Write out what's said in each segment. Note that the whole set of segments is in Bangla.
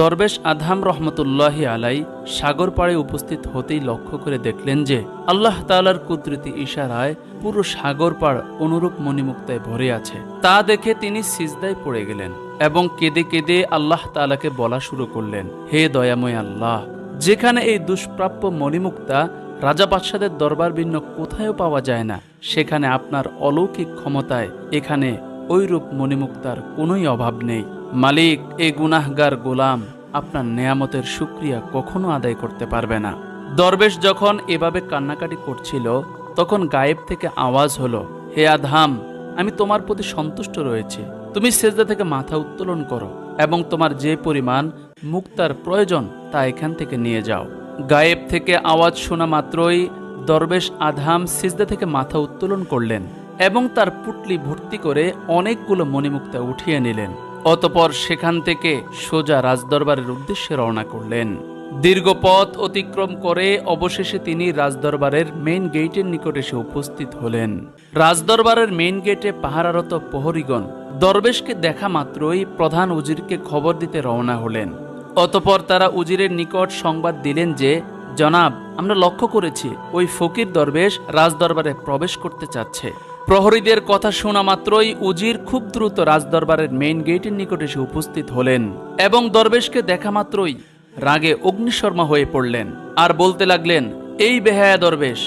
দরবেশ আধাম রহমতুল্লাহ আলাই সাগর পাড়ে উপস্থিত হতেই লক্ষ্য করে দেখলেন যে আল্লাহ তালার কুদরতি ইশারায় পুরো সাগর পাড় অনুরূপ মণিমুক্তায় ভরে আছে। তা দেখে তিনি সিজদায় পড়ে গেলেন এবং কেঁদে কেঁদে আল্লাহ তালাকে বলা শুরু করলেন, হে দয়াময় আল্লাহ, যেখানে এই দুষ্প্রাপ্য মণিমুক্তা রাজা বাদশাদের দরবার ভিন্ন কোথায়ও পাওয়া যায় না, সেখানে আপনার অলৌকিক ক্ষমতায় এখানে ওইরূপ মণিমুক্তার কোনোই অভাব নেই। মালিক এই গুনাহগার গোলাম আপনার নেয়ামতের সুক্রিয়া কখনো আদায় করতে পারবে না। দরবেশ যখন এভাবে কান্নাকাটি করছিল, তখন গায়েব থেকে আওয়াজ হলো, হে আধাম আমি তোমার প্রতি সন্তুষ্ট রয়েছি। তুমি সেজদা থেকে মাথা উত্তোলন করো এবং তোমার যে পরিমাণ মুক্তার প্রয়োজন তা এখান থেকে নিয়ে যাও। গায়েব থেকে আওয়াজ শোনা মাত্রই দরবেশ আধাম সিজদা থেকে মাথা উত্তোলন করলেন এবং তার পুটলি ভর্তি করে অনেকগুলো মণিমুক্তা উঠিয়ে নিলেন। অতপর সেখান থেকে সোজা রাজদরবারের উদ্দেশ্যে রওনা করলেন। দীর্ঘ পথ অতিক্রম করে অবশেষে তিনি রাজদরবারের মেইন গেটের নিকট এসে উপস্থিত হলেন। রাজদরবারের মেইন গেটে পাহারারত প্রহরীগণ দরবেশকে দেখা মাত্রই প্রধান উজিরকে খবর দিতে রওনা হলেন। অতপর তারা উজিরের নিকট সংবাদ দিলেন যে, জনাব, আমরা লক্ষ্য করেছি, ওই ফকির দরবেশ রাজদরবারে প্রবেশ করতে চাচ্ছে। প্রহরীদের কথা শোনা মাত্রই উজির খুব দ্রুত রাজদরবারের মেইন গেটের নিকট এসে উপস্থিত হলেন এবং দরবেশকে দেখা মাত্রই রাগে অগ্নিশর্মা হয়ে পড়লেন আর বলতে লাগলেন, এই বেহায়া দরবেশ,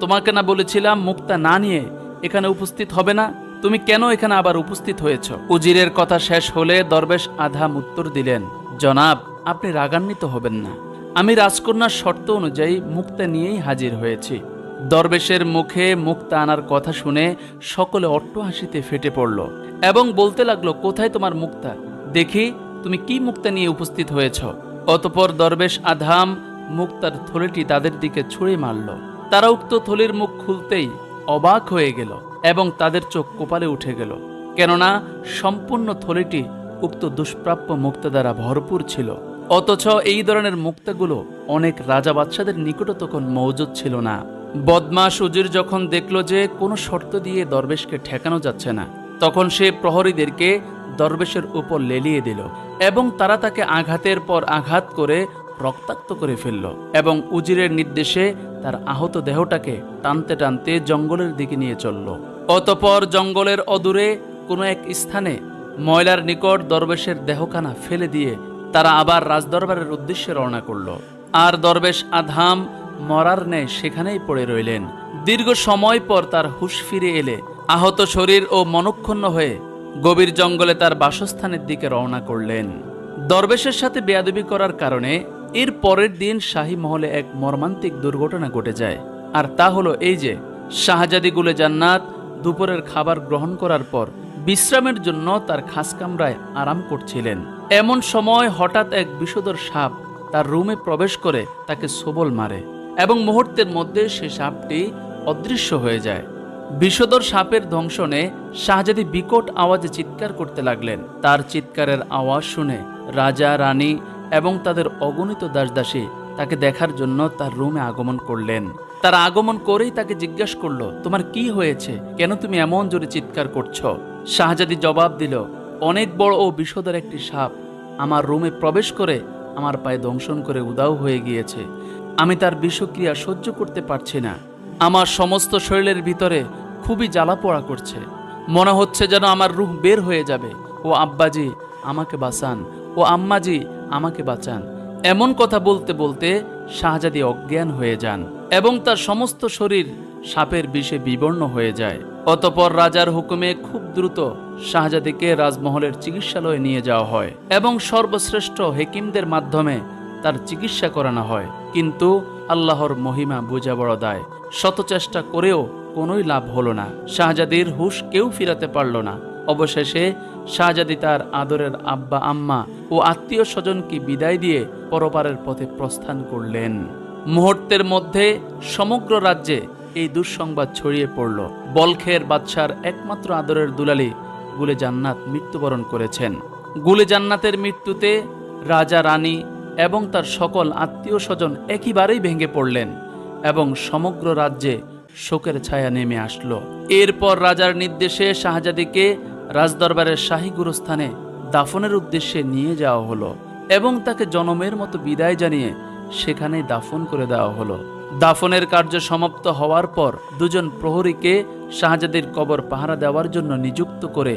তোমাকে না বলেছিলাম মুক্তা না নিয়ে এখানে উপস্থিত হবে না? তুমি কেন এখানে আবার উপস্থিত হয়েছ? উজিরের কথা শেষ হলে দরবেশ আধাম উত্তর দিলেন, জনাব, আপনি রাগান্বিত হবেন না। আমি রাজকন্যার শর্ত অনুযায়ী মুক্তা নিয়েই হাজির হয়েছি। দরবেশের মুখে মুক্তা আনার কথা শুনে সকলে অট্ট হাসিতে ফেটে পড়ল এবং বলতে লাগল, কোথায় তোমার মুক্তা? দেখি, তুমি কি মুক্তা নিয়ে উপস্থিত হয়েছ? অতপর দরবেশ আধাম মুক্তার থলিটি তাদের দিকে ছুঁড়ে মারল। তারা উক্ত থলির মুখ খুলতেই অবাক হয়ে গেল এবং তাদের চোখ কোপালে উঠে গেল। কেননা সম্পূর্ণ থলিটি উক্ত দুষ্প্রাপ্য মুক্তা দ্বারা ভরপুর ছিল। অথচ এই ধরনের মুক্তাগুলো অনেক রাজা বাদশাদের নিকটও তখন মজুদ ছিল না। বদমাস উজির যখন দেখল যে কোনো শর্ত দিয়ে দরবেশকে ঠেকানো যাচ্ছে না, তখন সে প্রহরীদেরকে দরবেশের উপর লেলিয়ে দিল এবং তারা তাকে আঘাতের পর আঘাত করে রক্তাক্ত করে ফেলল এবং উজিরের নির্দেশে তার আহত দেহটাকে টানতে টানতে জঙ্গলের দিকে নিয়ে চলল। অতপর জঙ্গলের অদূরে কোনো এক স্থানে ময়লার নিকট দরবেশের দেহখানা ফেলে দিয়ে তারা আবার রাজদরবারের উদ্দেশ্যে রওনা করল। আর দরবেশ আধাম মরার ন্যায় সেখানেই পড়ে রইলেন। দীর্ঘ সময় পর তার হুশ ফিরে এলে। আহত শরীর ও মনক্ষুণ্ণ হয়ে গভীর জঙ্গলে তার বাসস্থানের দিকে রওনা করলেন। দরবেশের সাথে বেয়াদবি করার কারণে এর পরের দিন শাহী মহলে এক মর্মান্তিক দুর্ঘটনা ঘটে যায়। আর তা হলো এই যে, শাহজাদি গুলে জান্নাত দুপুরের খাবার গ্রহণ করার পর বিশ্রামের জন্য তার খাসকামরায় আরাম করছিলেন। এমন সময় হঠাৎ এক বিষধর সাপ তার রুমে প্রবেশ করে তাকে সবল মারে। এবং মুহূর্তের মধ্যে সে সাপটি অদৃশ্য হয়ে যায়। বিষধর সাপের ধ্বংসনে শাহজাদি বিকট আওয়াজে চিৎকার করতে লাগলেন। তার চিৎকারের আওয়াজ শুনে রাজা, রানী এবং তাদের অগণিত দাসদাসী তাকে দেখার জন্য তার রুমে আগমন করলেন। তার আগমন করেই তাকে জিজ্ঞাসা করল, তোমার কি হয়েছে? কেন তুমি এমন জোরে চিৎকার করছ? শাহজাদি জবাব দিল, অনেক বড় ও বিষধর একটি সাপ আমার রুমে প্রবেশ করে আমার পায়ে দংশন করে উদাও হয়ে গিয়েছে। আমি তার বিষক্রিয়া সহ্য করতে পারছি না। আমার সমস্ত শরীরের ভিতরে খুবই জ্বালা পোড়া করছে। মনে হচ্ছে যেন আমার রুহ বের হয়ে যাবে। ও আব্বাজি, আমাকে বাঁচান। ও আম্মাজি, আমাকে বাঁচান। এমন কথা বলতে বলতে শাহজাদি অজ্ঞান হয়ে যান এবং তার সমস্ত শরীর সাপের বিষে বিবর্ণ হয়ে যায়। অতপর রাজার হুকুমে খুব দ্রুত শাহজাদিকে রাজমহলের চিকিৎসালয়ে নিয়ে যাওয়া হয় এবং সর্বশ্রেষ্ঠ হেকিমদের মাধ্যমে তার চিকিৎসা করানো হয়। কিন্তু আল্লাহর মহিমা বোঝা বড় দায়। শত চেষ্টা করেও কোনোই লাভ হলো না। শাহজাদির হুশ কেউ ফিরাতে পারল না। অবশেষে শাহজাদি তার আদরের আব্বা, আম্মা ও আত্মীয় স্বজনকে বিদায় দিয়ে পরপারের পথে প্রস্থান করলেন। মুহূর্তের মধ্যে সমগ্র রাজ্যে এই দুঃসংবাদ ছড়িয়ে পড়ল। বলখের বাদশার একমাত্র আদরের দুলালি গুলে জান্নাত মৃত্যুবরণ করেছেন। গুলে জান্নাতের মৃত্যুতে রাজা, রানী এবং তার সকল আত্মীয় স্বজন একইবারেই ভেঙে পড়লেন এবং সমগ্র রাজ্যে শোকের ছায়া নেমে আসলো। এরপর রাজার নির্দেশে শাহজাদিকে রাজদরবারের শাহী গুরুস্থানে দাফনের উদ্দেশ্যে নিয়ে যাওয়া হলো এবং তাকে জনমের মতো বিদায় জানিয়ে সেখানে দাফন করে দেওয়া হলো। দাফনের কার্য সমাপ্ত হওয়ার পর দুজন প্রহরীকে শাহজাদির কবর পাহারা দেওয়ার জন্য নিযুক্ত করে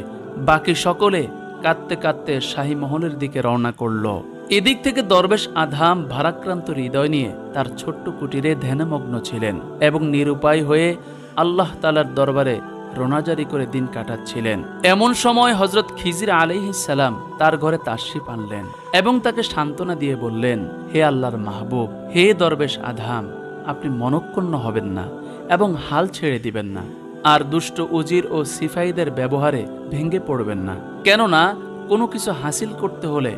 বাকি সকলে কাঁদতে কাঁদতে শাহী মহলের দিকে রওনা করল। এদিক থেকে দরবেশ আধাম ভারাক্রান্ত হৃদয় নিয়ে তার ছোট্ট কুটিরে ধ্যানমগ্ন ছিলেন এবং নিরুপায় হয়ে আল্লাহ তালার দরবারে রোনাজারি করে দিন কাটাচ্ছিলেন। এমন সময় হজরত খিজির আলিহিসাল্লাম তার ঘরে তাশরিফ আনলেন এবং তাকে সান্ত্বনা দিয়ে বললেন, হে আল্লাহর মাহবুব, হে দরবেশ আধাম আপনি মনক্ষুণ্ণ হবেন না এবং হাল ছেড়ে দিবেন না। আর দুষ্ট উজির ও সিফাইদের ব্যবহারে ভেঙে পড়বেন না। কেননা কোনো কিছু হাসিল করতে হলে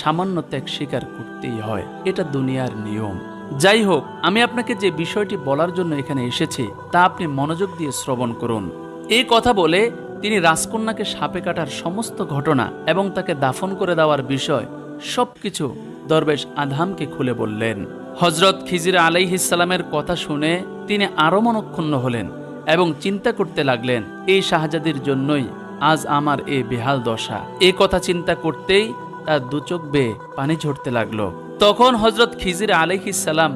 সামান্য ত্যাগ স্বীকার করতেই হয়। এটা দুনিয়ার নিয়ম। যাই হোক, আমি আপনাকে যে বিষয়টি বলার জন্য এখানে এসেছি, তা আপনি মনোযোগ দিয়ে শ্রবণ করুন। এই কথা বলে তিনি রাজকন্যাকে সাপে কাটার সমস্ত ঘটনা এবং তাকে দাফন করে দেওয়ার বিষয় সবকিছু দরবেশ আধামকে খুলে বললেন। হজরত খিজির আলাইহিসালামের কথা শুনে তিনি আরও মনক্ষুণ্ণ হলেন এবং চিন্তা করতে লাগলেন, এই শাহজাদির জন্যই আজ আমার এ বেহাল দশা। এ কথা চিন্তা করতেই তার দুচোখ বেয়ে পানি ঝরতে লাগল। তখন হজরত খিজির আলাইহিসাল্লাম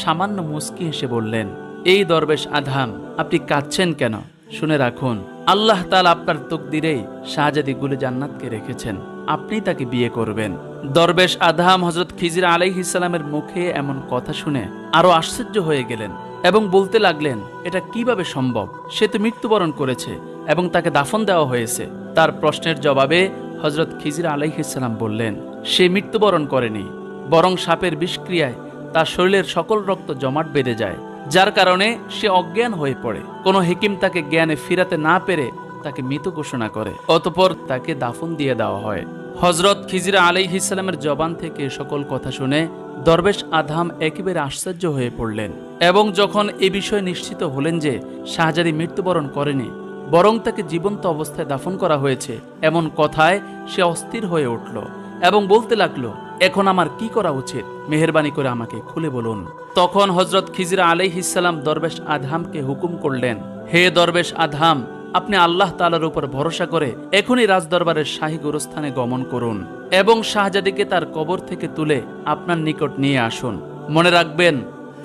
সামান্য মুস্কি হেসে বললেন, এই দরবেশ আধাম, আপনি কাঁদছেন কেন? শুনে রাখুন, আল্লাহ তাল আপনার তকদিরেই শাহজাদি গুলে জান্নাতকে রেখেছেন। আপনি তাকে বিয়ে করবেন। দরবেশ আধাম হজরত খিজির আলাইহিসাল্লামের মুখে এমন কথা শুনে আরও আশ্চর্য হয়ে গেলেন এবং বলতে লাগলেন, এটা কীভাবে সম্ভব? সে তো মৃত্যুবরণ করেছে। এবং তাকে দাফন দেওয়া হয়েছে। তার প্রশ্নের জবাবে হজরত খিজির আলাইহিসাল্লাম বললেন, সে মৃত্যুবরণ করেনি, বরং সাপের বিষক্রিয়ায় তার শরীরের সকল রক্ত জমাট বেঁধে যায়, যার কারণে সে অজ্ঞান হয়ে পড়ে। কোনো হেকিম তাকে জ্ঞানে ফিরাতে না পেরে তাকে মৃত ঘোষণা করে, অতপর তাকে দাফন দিয়ে দেওয়া হয়। হজরত খিজিরা আলাইহিসালামের জবান থেকে সকল কথা শুনে দরবেশ আধাম একেবারে আশ্চর্য হয়ে পড়লেন এবং যখন এ বিষয়ে নিশ্চিত হলেন যে শাহজাদি মৃত্যুবরণ করেনি বরং তাকে জীবন্ত অবস্থায় দাফন করা হয়েছে। এমন কথায় সে অস্থির হয়ে উঠল এবং বলতে লাগল, এখন আমার কি করা উচিত? মেহরবানি করে আমাকে খুলে বলুন। তখন হজরত খিজিরা আলাইহিসাল্লাম দরবেশ আধামকে হুকুম করলেন, হে দরবেশ আধাম আপনি আল্লাহ তালার উপর ভরসা করে এখনই রাজদরবারের শাহী গুরুস্থানে গমন করুন এবং শাহজাদিকে তার কবর থেকে তুলে আপনার নিকট নিয়ে আসুন। মনে রাখবেন,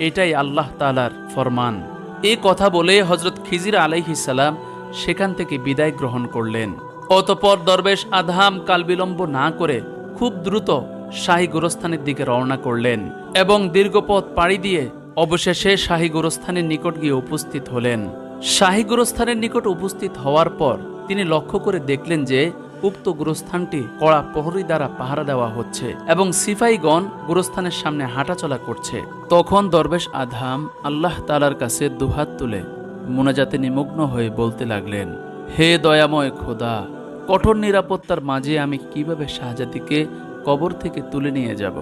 এটাই আল্লাহ তালার ফরমান। এই কথা বলে হজরত খিজির আলাইহিসাল্লাম সেখান থেকে বিদায় গ্রহণ করলেন। অতপর দরবেশ আধাম কাল বিলম্ব না করে খুব দ্রুত শাহী গোরস্থানের দিকে রওনা করলেন এবং দীর্ঘ পথ পাড়ি দিয়ে অবশেষে শাহী গোরস্থানের নিকট গিয়ে উপস্থিত হলেন। শাহী গোরস্থানের নিকট উপস্থিত হওয়ার পর তিনি লক্ষ্য করে দেখলেন যে উক্ত গোরস্থানটি কড়া প্রহরী দ্বারা পাহারা দেওয়া হচ্ছে এবং সিফাইগণ গোরস্থানের সামনে হাঁটাচলা করছে। তখন দরবেশ আধাম আল্লাহ তালার কাছে দুহাত তুলে মোনাজাতে নিমগ্ন হয়ে বলতে লাগলেন, হে দয়াময় খোদা, কঠোর নিরাপত্তার মাঝে আমি কীভাবে শাহজাদিকে কবর থেকে তুলে নিয়ে যাব?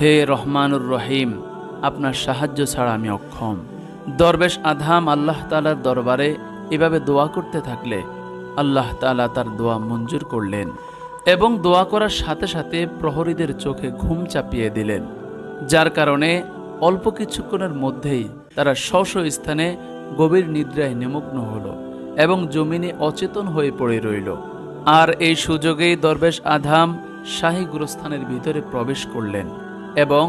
হে রহমানুর রহিম, আপনার সাহায্য ছাড়া আমি অক্ষম। দরবেশ আধাম আল্লাহ তালার দরবারে এভাবে দোয়া করতে থাকলে আল্লাহ তালা তার দোয়া মঞ্জুর করলেন এবং দোয়া করার সাথে সাথে প্রহরীদের চোখে ঘুম চাপিয়ে দিলেন। যার কারণে অল্প কিছুক্ষণের মধ্যেই তারা স্ব স্থানে গভীর নিদ্রায় নিমগ্ন হল এবং জমিনে অচেতন হয়ে পড়ে রইল। আর এই সুযোগেই দরবেশ আধাম শাহী গুরুস্থানের ভিতরে প্রবেশ করলেন এবং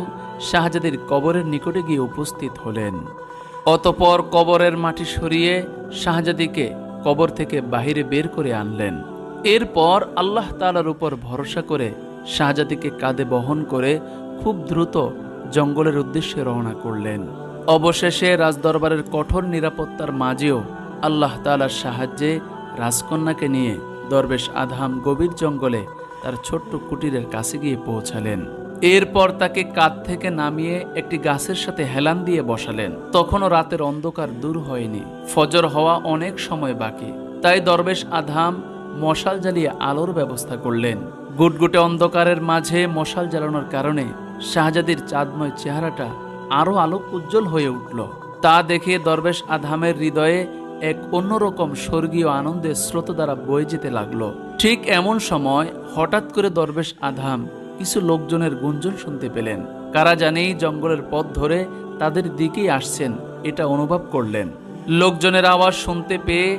শাহজাদির কবরের নিকটে গিয়ে উপস্থিত হলেন। অতপর কবরের মাটি সরিয়ে শাহজাদিকে কবর থেকে বাহিরে বের করে আনলেন। এরপর আল্লাহ তালার উপর ভরসা করে শাহজাদিকে কাঁধে বহন করে খুব দ্রুত জঙ্গলের উদ্দেশ্যে রওনা করলেন। অবশেষে রাজদরবারের কঠোর নিরাপত্তার মাঝেও আল্লাহ তালার সাহায্যে রাজকন্যাকে নিয়ে দরবেশ আধাম গভীর জঙ্গলে তার ছোট্ট কুটিরের কাছে গিয়ে পৌঁছালেন। এরপর তাকে কাঁধ থেকে নামিয়ে একটি গাছের সাথে হেলান দিয়ে বসালেন। তখনও রাতের অন্ধকার দূর হয়নি। ফজর হওয়া অনেক সময় বাকি। তাই দরবেশ আধাম মশাল জ্বালিয়ে আলোর ব্যবস্থা করলেন। গুটগুটে অন্ধকারের মাঝে মশাল জ্বালানোর কারণে শাহজাদির চাঁদময় চেহারাটা আরও আলোক উজ্জ্বল হয়ে উঠল। তা দেখে দরবেশ আধামের হৃদয়ে এক অন্যরকম স্বর্গীয় আনন্দের স্রোত দ্বারা বয়ে যেতে লাগল। ঠিক এমন সময় হঠাৎ করে দরবেশ আধাম কিছু লোকজনের গুঞ্জন শুনতে পেলেন। কারা জানেই জঙ্গলের পথ ধরে তাদের দিকেই আসছেন, এটা অনুভব করলেন। লোকজনের আওয়াজ শুনতে পেয়ে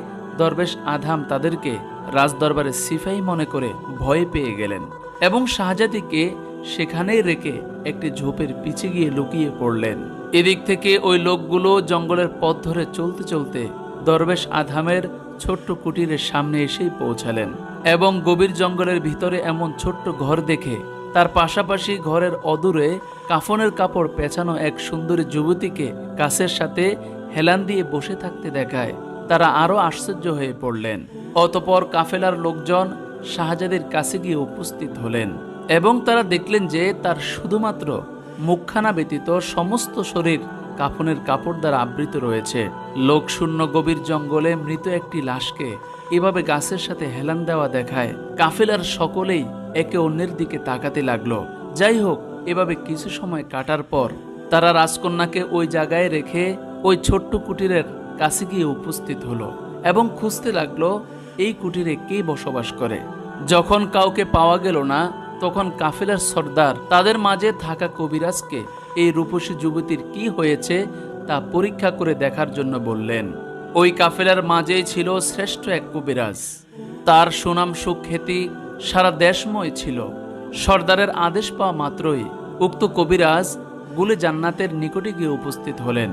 দরবেশ আধাম তাদেরকে রাজদরবারে সিফাই মনে করে ভয় পেয়ে গেলেন এবং শাহজাদিকে সেখানেই রেখে একটি ঝোপের পিছে গিয়ে লুকিয়ে পড়লেন। এদিক থেকে ওই লোকগুলো জঙ্গলের পথ ধরে চলতে চলতে দরবেশ আধামের ছোট্ট কুটিরের সামনে এসেই পৌঁছালেন এবং গভীর জঙ্গলের ভিতরে এমন ছোট্ট ঘর দেখে তার পাশাপাশি ঘরের অদূরে কাফনের কাপড় পেছানো এক সুন্দরী যুবতীকে কাছের সাথে হেলান দিয়ে বসে থাকতে দেখায়। তারা আরও আশ্চর্য হয়ে পড়লেন। অতপর কাফেলার লোকজন শাহজাদের কাছে গিয়ে উপস্থিত হলেন। এবং তারা দেখলেন যে তার শুধুমাত্র মুখখানা ব্যতীত সমস্ত শরীর কাফনের কাপড় দ্বারা আবৃত রয়েছে। লোকশূন্য গভীর জঙ্গলে মৃত একটি লাশকে এভাবে গাছের সাথে হেলান দেওয়া দেখায়। কাফেলার সকলেই একে অন্যের দিকে তাকাতে লাগল। যাই হোক, এভাবে কিছু সময় কাটার পর তারা রাজকন্যাকে ওই জায়গায় রেখে ওই ছোট্ট কুটিরের কাছে গিয়ে উপস্থিত হলো এবং খুঁজতে লাগল, এই কুটিরে কে বসবাস করে? যখন কাউকে পাওয়া গেল না তখন কাফেলার সর্দার তাদের মাঝে থাকা কবিরাজকে এই রূপসী যুবতীর কি হয়েছে তা পরীক্ষা করে দেখার জন্য বললেন, ওই কাফেলার মাঝেই ছিল শ্রেষ্ঠ এক কবিরাজ। তার সুনাম সুখ্যাতি সারা দেশময় ছিল। সর্দারের আদেশ পাওয়া মাত্রই উক্ত কবিরাজ গুলে জান্নাতের নিকটে গিয়ে উপস্থিত হলেন।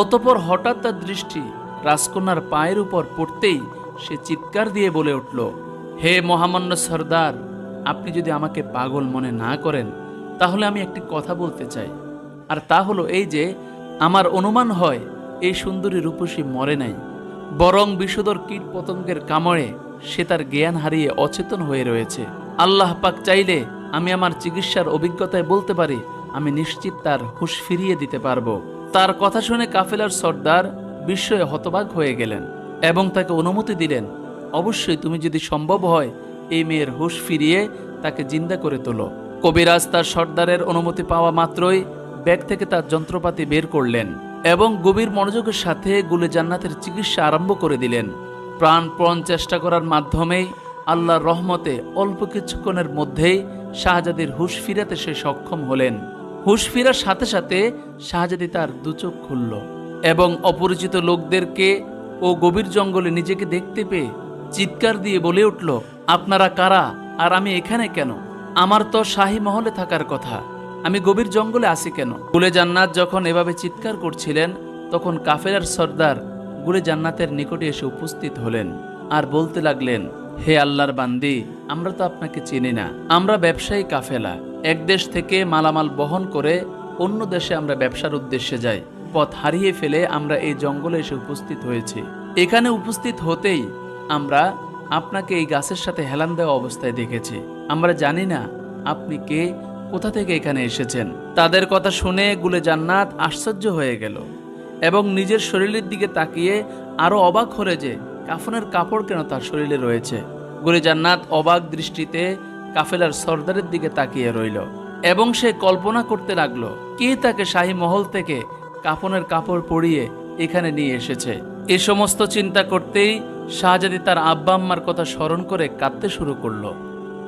অতপর হঠাৎ তার দৃষ্টি রাজকন্যার পায়ের উপর পড়তেই সে চিৎকার দিয়ে বলে উঠল, হে মহামান্য সর্দার আপনি যদি আমাকে পাগল মনে না করেন, তাহলে আমি একটি কথা বলতে চাই। আর তা হলো এই যে, আমার অনুমান হয়, এই সুন্দরী রূপসী মরে নাই। বরং বিষধর কীট পতঙ্গের কামড়ে সে তার জ্ঞান হারিয়ে অচেতন হয়ে রয়েছে। আল্লাহ পাক চাইলে আমি আমার চিকিৎসার অভিজ্ঞতায় বলতে পারি, আমি নিশ্চিত তার হুঁশ ফিরিয়ে দিতে পারব। তার কথা শুনে কাফেলার সর্দার বিস্ময়ে হতবাক হয়ে গেলেন এবং তাকে অনুমতি দিলেন, অবশ্যই তুমি যদি সম্ভব হয় এই মেয়ের হুশ ফিরিয়ে তাকে জিন্দা করে তোলো। কবিরাজ তার সর্দারের অনুমতি পাওয়া মাত্রই ব্যাগ থেকে তার যন্ত্রপাতি বের করলেন এবং গভীর মনোযোগের সাথে গুলে জান্নাতের চিকিৎসা আরম্ভ করে দিলেন। প্রাণপণ চেষ্টা করার মাধ্যমেই আল্লাহর রহমতে অল্প কিছুক্ষণের মধ্যেই শাহজাদির হুঁশ ফিরাতে সে সক্ষম হলেন। হুঁশ ফিরার সাথে সাথে শাহজাদি তার দুচোখ খুলল এবং অপরিচিত লোকদেরকে ও গভীর জঙ্গলে নিজেকে দেখতে পেয়ে চিৎকার দিয়ে বলে উঠল, আপনারা কারা? আর আমি এখানে কেন? আমার তো শাহী মহলে থাকার কথা। আমি গভীর জঙ্গলে আসি কেন? গুলে জান্নাত যখন এভাবে চিৎকার করছিলেন, তখন কাফেলার সর্দার গুলে জান্নাতের নিকটে এসে উপস্থিত হলেন আর বলতে লাগলেন, হে আল্লাহর বান্দি, আমরা তো আপনাকে চিনি না। আমরা ব্যবসায়ী কাফেলা। এক দেশ থেকে মালামাল বহন করে অন্য দেশে আমরা ব্যবসার উদ্দেশ্যে যাই। পথ হারিয়ে ফেলে আমরা এই জঙ্গলে এসে উপস্থিত হয়েছি। এখানে উপস্থিত হতেই আমরা আপনাকে এই গাছের সাথে হেলান দেওয়া অবস্থায় দেখেছি। আমরা জানি না আপনি কে, কোথা থেকে এখানে এসেছেন। তাদের কথা শুনে গুলে জান্নাত আশ্চর্য হয়ে গেল এবং নিজের শরীরের দিকে তাকিয়ে আরও অবাক হলে যে কাফনের কাপড় কেন তার শরীরে রয়েছে। গুলে জান্নাত অবাক দৃষ্টিতে কাফেলার সর্দারের দিকে তাকিয়ে রইল এবং সে কল্পনা করতে লাগল, কে তাকে শাহী মহল থেকে কাফনের কাপড় পরিয়ে এখানে নিয়ে এসেছে। এ সমস্ত চিন্তা করতেই শাহজাদি তার আব্বা আম্মার কথা স্মরণ করে কাঁদতে শুরু করল।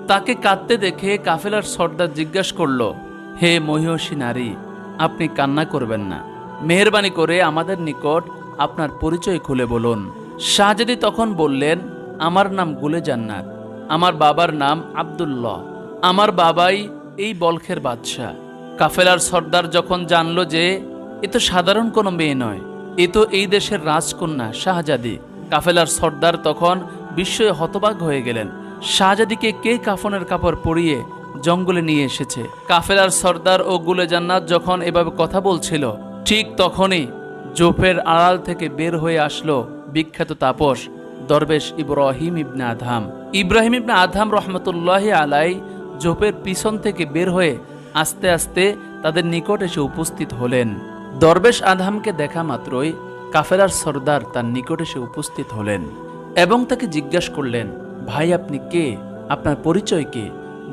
তাকে কাঁদতে দেখে কাফেলার সর্দার জিজ্ঞাসা করল, হে মহিষী নারী, আপনি কান্না করবেন না। মেহরবানি করে আমাদের নিকট আপনার পরিচয় খুলে বলুন। শাহজাদি তখন বললেন, আমার নাম গুলে জান্নাত। আমার বাবার নাম আব্দুল্লাহ। আমার বাবাই এই বলখের বাদশাহ। কাফেলার সর্দার যখন জানল যে এ তো সাধারণ কোনো মেয়ে নয়, এ তো এই দেশের রাজকন্যা শাহজাদি। কাফেলার সর্দার তখন বিস্ময়ে হতবাক হয়ে গেলেন। শাহজাদিকে কে কাফনের কাপড় পরিয়ে জঙ্গলে নিয়ে এসেছে? কাফেলার সর্দার ও গুলে জান্নাত যখন এভাবে কথা বলছিল, ঠিক তখনই জোফের আড়াল থেকে বের হয়ে আসলো বিখ্যাত তাপস, দরবেশ ইব্রাহিম ইবনে আধাম ইব্রাহিম ইবনে আধাম রহমতুল্লাহ আলাই জোপের পিছন থেকে বের হয়ে আস্তে আস্তে তাদের নিকট এসে উপস্থিত হলেন। দরবেশ আধামকে দেখা মাত্রই কাফেলার সর্দার তার নিকট এসে উপস্থিত হলেন এবং তাকে জিজ্ঞাসা করলেন, ভাই, আপনি কে? আপনার পরিচয় কে?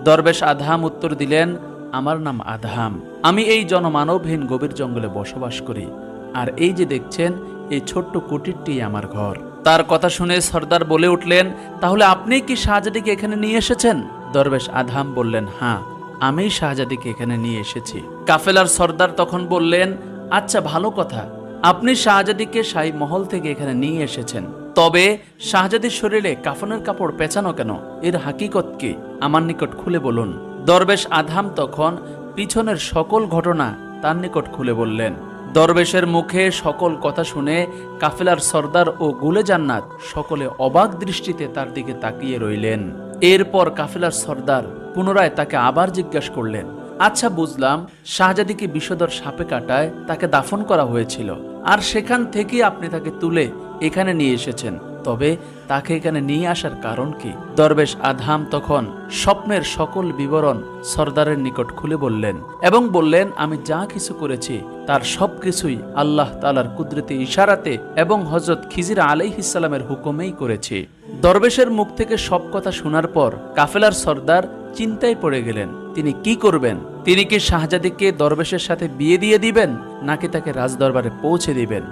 দরবেশ আধাম উত্তর দিলেন, আমার নাম আধাম আমি এই জনমানবহীন গভীর জঙ্গলে বসবাস করি। আর এই যে দেখছেন, এই ছোট্ট কুটিরটি আমার ঘর। তার কথা শুনে সর্দার বলে উঠলেন, তাহলে আপনি কি শাহজাদিকে এখানে নিয়ে এসেছেন? দরবেশ আধাম বললেন হ্যাঁ আমি শাহজাদিকে এখানে নিয়ে এসেছি। কাফেলার সর্দার তখন বললেন আচ্ছা ভালো কথা। আপনি শাহজাদিকে শাহী মহল থেকে এখানে নিয়ে এসেছেন। তবে শাহজাদির শরীরে কাফনের কাপড় পেঁচানো কেন? এর হাকিকত কি? আমার নিকট খুলে বলুন। দরবেশ আধাম তখন পিছনের সকল ঘটনা তার নিকট খুলে বললেন। দরবেশের মুখে সকল কথা শুনে কাফেলার সর্দার ও গুলে জান্নাত সকলে অবাক দৃষ্টিতে তার দিকে তাকিয়ে রইলেন। এরপর কাফেলার সর্দার পুনরায় তাকে আবার জিজ্ঞাসা করলেন আচ্ছা বুঝলাম শাহজাদিকে বিষধর সাপে কাটায়? তাকে দাফন করা হয়েছিল। আর সেখান থেকে আপনি তাকে তুলে এখানে নিয়ে এসেছেন। তবে তাকে এখানে নিয়ে আসার কারণ কি? দরবেশ আধাম তখন স্বপ্নের সকল বিবরণ সর্দারের নিকট খুলে বললেন এবং বললেন, আমি যা কিছু করেছি, তার সব কিছুই আল্লাহ তালার কুদরতি ইশারাতে এবং হজরত খিজির আলাইহিসালামের হুকুমেই করেছি। দরবেশের মুখ থেকে সব কথা শোনার পর কাফেলার সর্দার চিন্তায় পড়ে গেলেন। তিনি কি করবেন? তিনি কি শাহজাদিকে দরবেশের সাথে বিয়ে দিয়ে দিবেন, নাকি তাকে রাজদরবারে পৌঁছে দিবেন?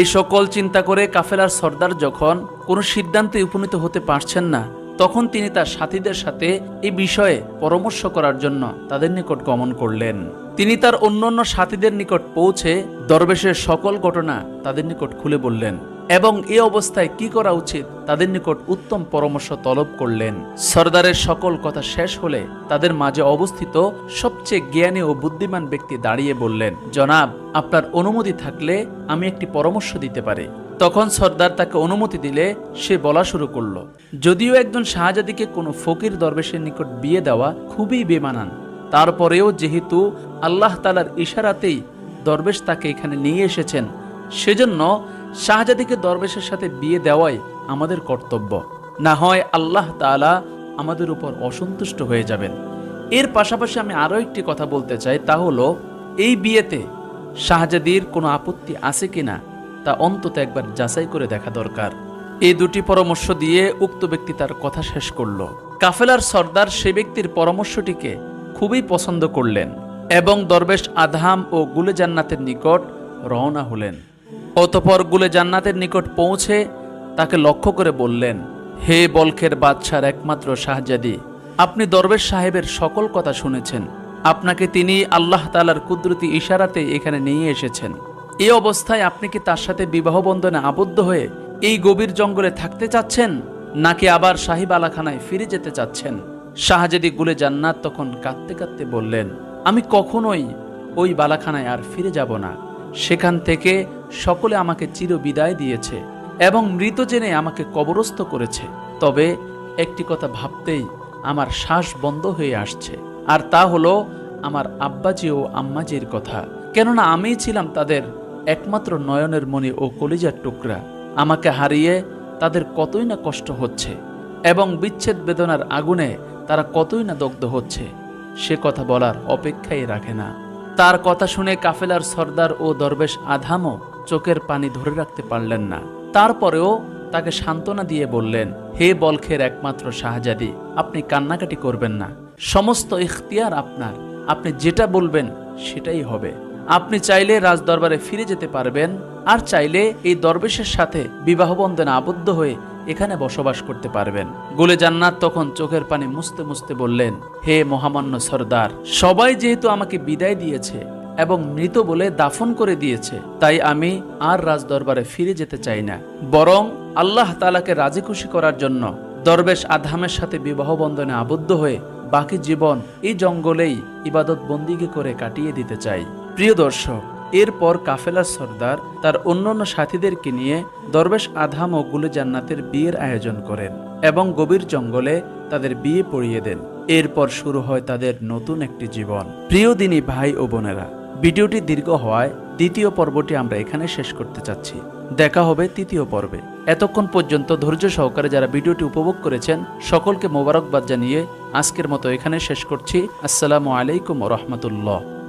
এই সকল চিন্তা করে কাফেলার সর্দার যখন কোনো সিদ্ধান্তে উপনীত হতে পারছেন না, তখন তিনি তার সাথীদের সাথে এই বিষয়ে পরামর্শ করার জন্য তাদের নিকট গমন করলেন। তিনি তার অন্যান্য সাথীদের নিকট পৌঁছে দরবেশের সকল ঘটনা তাদের নিকট খুলে বললেন। এবং এ অবস্থায় কি করা উচিত? তাদের নিকট উত্তম পরামর্শ তলব করলেন। সর্দারের সকল কথা শেষ হলে তাদের মাঝে অবস্থিত সবচেয়ে জ্ঞানী ও বুদ্ধিমান ব্যক্তি দাঁড়িয়ে বললেন, জনাব, আপনার অনুমতি থাকলে আমি একটি পরামর্শ দিতে পারি। তখন সর্দার তাকে অনুমতি দিলে সে বলা শুরু করল, যদিও একজন শাহজাদিকে কোনো ফকির দরবেশের নিকট বিয়ে দেওয়া খুবই বেমানান, তারপরেও যেহেতু আল্লাহ তালার ইশারাতেই দরবেশ তাকে এখানে নিয়ে এসেছেন, সেজন্য শাহজাদিকে দরবেশের সাথে বিয়ে দেওয়াই আমাদের কর্তব্য। না হয় আল্লাহ তাআলা আমাদের উপর অসন্তুষ্ট হয়ে যাবেন। এর পাশাপাশি আমি আরও একটি কথা বলতে চাই, তা হলো, এই বিয়েতে শাহজাদির কোনো আপত্তি আছে কিনা, তা অন্তত একবার যাচাই করে দেখা দরকার। এই দুটি পরামর্শ দিয়ে উক্ত ব্যক্তি তার কথা শেষ করল। কাফেলার সর্দার সে ব্যক্তির পরামর্শটিকে খুবই পছন্দ করলেন এবং দরবেশ আধাম ও গুলে জান্নাতের নিকট রওনা হলেন। অতপর গুলে জান্নাতের নিকট পৌঁছে তাকে লক্ষ্য করে বললেন, হে বলখের বাদশার একমাত্র শাহজাদি, আপনি দরবেশ সাহেবের সকল কথা শুনেছেন। আপনাকে তিনি আল্লাহ তালার কুদরতি ইশারাতে এখানে নিয়ে এসেছেন। এ অবস্থায় আপনি কি তার সাথে বিবাহ বন্ধনে আবদ্ধ হয়ে এই গভীর জঙ্গলে থাকতে চাচ্ছেন, নাকি আবার সাহিব আলাখানায় ফিরে যেতে চাচ্ছেন? শাহজাদি গুলে জান্নাত তখন কাঁদতে কাঁদতে বললেন, আমি কখনোই ওই বালাখানায় আর ফিরে যাব না। সেখান থেকে সকলে আমাকে চির বিদায় দিয়েছে এবং মৃত জেনে আমাকে কবরস্থ করেছে। তবে একটি কথা ভাবতেই আমার শ্বাস বন্ধ হয়ে আসছে। আর তা হলো আমার আব্বাজি ও আম্মাজির কথা। কেননা আমিই ছিলাম তাদের একমাত্র নয়নের মণি ও কলিজার টুকরা। আমাকে হারিয়ে তাদের কতই না কষ্ট হচ্ছে এবং বিচ্ছেদ বেদনার আগুনে তারা কতই না দগ্ধ হচ্ছে, সে কথা বলার অপেক্ষাই রাখে না। তার কথা শুনে কাফেলার সর্দার ও দরবেশ আধামও চোখের পানি ধরে রাখতে পারলেন না। তারপরেও তাকে সান্ত্বনা দিয়ে বললেন, হে বলখের একমাত্র শাহজাদি, আপনি কান্নাকাটি করবেন না। সমস্ত ইখতিয়ার আপনার। আপনি যেটা বলবেন সেটাই হবে। আপনি চাইলে রাজদরবারে ফিরে যেতে পারবেন, আর চাইলে এই দরবেশের সাথে বিবাহ বন্ধনে আবদ্ধ হয়ে এখানে বসবাস করতে পারবেন। গুলে জান্নাত তখন চোখের পানি মুছতে মুছতে বললেন, হে মহামান্য সর্দার, সবাই যেহেতু আমাকে বিদায় দিয়েছে এবং মৃত বলে দাফন করে দিয়েছে, তাই আমি আর রাজ দরবারে ফিরে যেতে চাই না। বরং আল্লাহ তালাকে রাজি খুশি করার জন্য দরবেশ আধামের সাথে বিবাহ বন্ধনে আবদ্ধ হয়ে বাকি জীবন এই জঙ্গলেই ইবাদত বন্দিকে করে কাটিয়ে দিতে চাই। প্রিয় দর্শক, এরপর কাফেলার সর্দার তার অন্যান্য সাথীদেরকে নিয়ে দরবেশ আধাম ও গুলে জান্নাতের বিয়ের আয়োজন করেন এবং গভীর জঙ্গলে তাদের বিয়ে পড়িয়ে দেন। এরপর শুরু হয় তাদের নতুন একটি জীবন। প্রিয় দিনী ভাই ও বোনেরা, ভিডিওটি দীর্ঘ হওয়ায় দ্বিতীয় পর্বটি আমরা এখানে শেষ করতে চাচ্ছি। দেখা হবে তৃতীয় পর্বে। এতক্ষণ পর্যন্ত ধৈর্য সহকারে যারা ভিডিওটি উপভোগ করেছেন, সকলকে মোবারকবাদ জানিয়ে আজকের মতো এখানে শেষ করছি। আসসালামু আলাইকুম রহমতুল্লাহ।